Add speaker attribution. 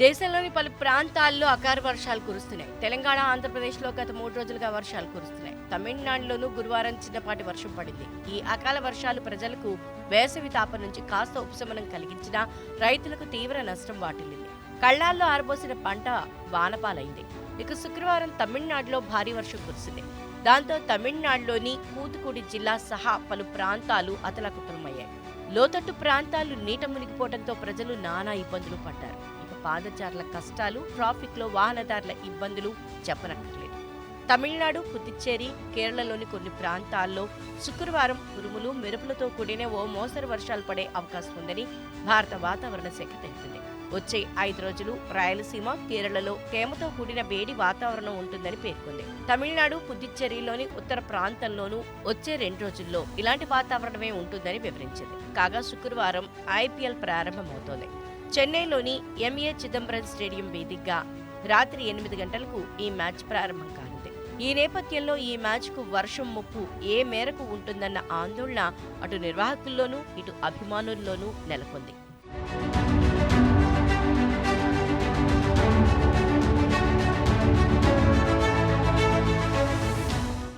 Speaker 1: దేశంలోని పలు ప్రాంతాల్లో అకార వర్షాలు కురుస్తున్నాయి. తెలంగాణ ఆంధ్రప్రదేశ్లో గత మూడు రోజులుగా వర్షాలు కురుస్తున్నాయి. తమిళనాడులోనూ గురువారం చిన్నపాటి వర్షం పడింది. ఈ అకాల వర్షాలు ప్రజలకు వేసవి తాపం నుంచి కాస్త ఉపశమనం కలిగించినా రైతులకు తీవ్ర నష్టం వాటిల్లింది. కళ్ళాల్లో ఆరబోసిన పంట వానపాలైంది. ఇక శుక్రవారం తమిళనాడులో భారీ వర్షం కురిసింది. దాంతో తమిళనాడులోని కూతుకుడి జిల్లా సహా పలు ప్రాంతాలు అతలాకుతలమయ్యాయి. లోతట్టు ప్రాంతాలు నీట మునిగిపోవడంతో ప్రజలు నానా ఇబ్బందులు పడ్డారు. పాదచారుల కష్టాలు ట్రాఫిక్లో వాహనదారుల ఇబ్బందులు చెప్పనక్కర్లేదు. తమిళనాడు పుదుచ్చేరి కేరళలోని కొన్ని ప్రాంతాల్లో శుక్రవారం ఉరుములు మెరుపులతో కూడిన ఓ మోస్తరు వర్షాలు పడే అవకాశం ఉందని భారత వాతావరణ శాఖ తెలిపింది. వచ్చే ఐదు రోజులు రాయలసీమ కేరళలో తేమతో కూడిన వేడి వాతావరణం ఉంటుందని పేర్కొంది. తమిళనాడు పుదుచ్చేరిలోని ఉత్తర ప్రాంతంలోనూ వచ్చే రెండు రోజుల్లో ఇలాంటి వాతావరణమే ఉంటుందని వివరించింది. కాగా శుక్రవారం ఐపీఎల్ ప్రారంభమవుతోంది. చెన్నైలోని ఎంఏ చిదంబరం స్టేడియం వేదికగా రాత్రి ఎనిమిది గంటలకు ఈ మ్యాచ్ ప్రారంభం కానుంది. ఈ నేపథ్యంలో ఈ మ్యాచ్కు వర్షం ముప్పు ఏ మేరకు ఉంటుందన్న ఆందోళన అటు నిర్వాహకుల్లోనూ ఇటు అభిమానుల్లోనూ నెలకొంది.